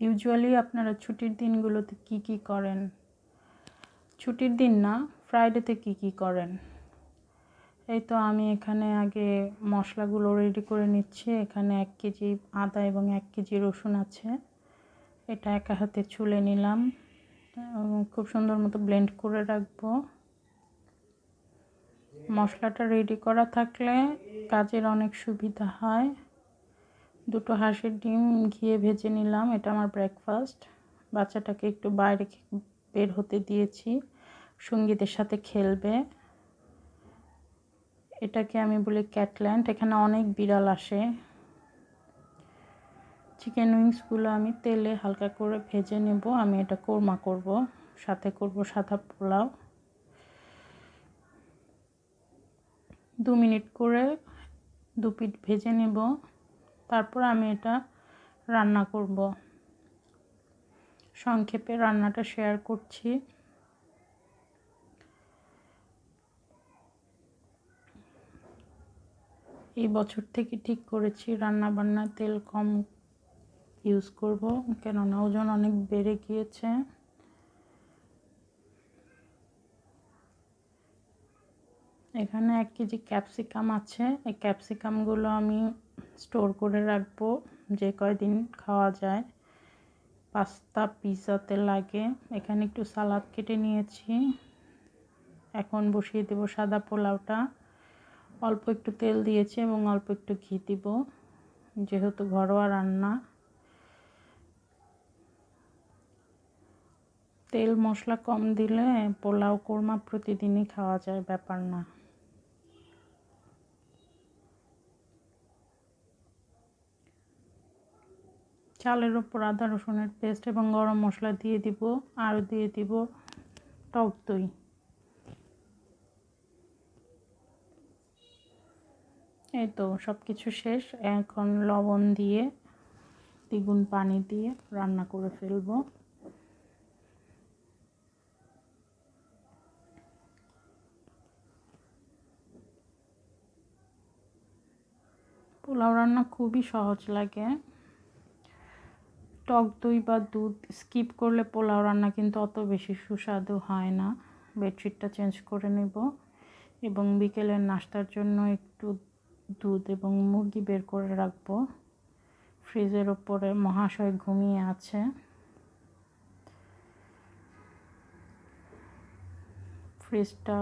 Usually আপনারা ছুটির দিনগুলোতে কি কি করেন? ছুটির দিন না ফ্রাইডেতে কি কি করেন? এই তো আমি এখানে আগে মশলাগুলো রেডি করে নিচ্ছি। এখানে এক কেজি আদা এবং এক কেজি রসুন আছে। এটা একা হাতে ছুলে নিলাম। খুব সুন্দর মতো ব্লেন্ড করে রাখব। মশলাটা রেডি করা থাকলে কাজের অনেক সুবিধা হয়। দুটো হাঁসের ডিম ঘিয়ে ভেজে নিলাম, এটা আমার ব্রেকফাস্ট বাচ্চাটাকে একটু বাইরে বের হতে দিয়েছি, সঙ্গীদের সাথে খেলবে। এটাকে আমি বলি ক্যাটল্যান্ড এখানে অনেক বিড়াল আসে। চিকেন উইংসগুলো আমি তেলে হালকা করে ভেজে নেব, আমি এটা কোরমা করব, সাথে করব সাদা পোলাও। দু মিনিট করে দু পিঠ ভেজে নেব। তারপর আমি এটা রান্না করব। সংক্ষেপে রান্নাটা শেয়ার করছি। এই বছর থেকে ঠিক করেছি রান্না বান্না তেল কম ইউজ করব, কেননা ওজন অনেক বেড়ে গিয়েছে। এখানে এক কেজি ক্যাপসিকাম আছে, এই ক্যাপসিকামগুলো আমি স্টোর করে রাখব। যে কয়দিন খাওয়া যায়। পাস্তা পিৎজাতে লাগে। এখানে একটু সালাদ কেটে নিয়েছি। এখন বসিয়ে দেব সাদা পোলাওটা। অল্প একটু তেল দিয়েছি এবং অল্প একটু ঘি দিব। যেহেতু ঘরোয়া রান্না। তেল মশলা কম দিলে পোলাও কোরমা প্রতিদিনই খাওয়া যায়, ব্যাপার না। চালের ওপর আদা, রসুনের পেস্ট এবং গরম মশলা দিয়ে দিব। আর দিয়ে দিব টক দই। এই তো সব কিছু শেষ। এখন লবণ দিয়ে দ্বিগুণ পানি দিয়ে রান্না করে ফেলব। পোলাও রান্না খুবই সহজ লাগে। টক দই বা দুধ স্কিপ করলে পোলাও রান্না কিন্তু অত বেশি সুস্বাদু হয় না। বেডশিটটা চেঞ্জ করে নেব এবং বিকেলের নাস্তার জন্য একটু দুধ এবং মুরগি বের করে রাখব। ফ্রিজের ওপরে মহাশয় ঘুমিয়ে আছে। ফ্রিজটা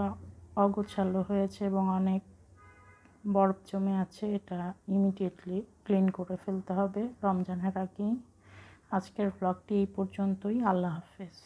অগোছালো হয়েছে এবং অনেক বরফ জমে আছে, এটা ইমিডিয়েটলি ক্লিন করে ফেলতে হবে রমজানের আগেই। আজকের ব্লগটি এই পর্যন্তই আল্লাহ হাফেজ।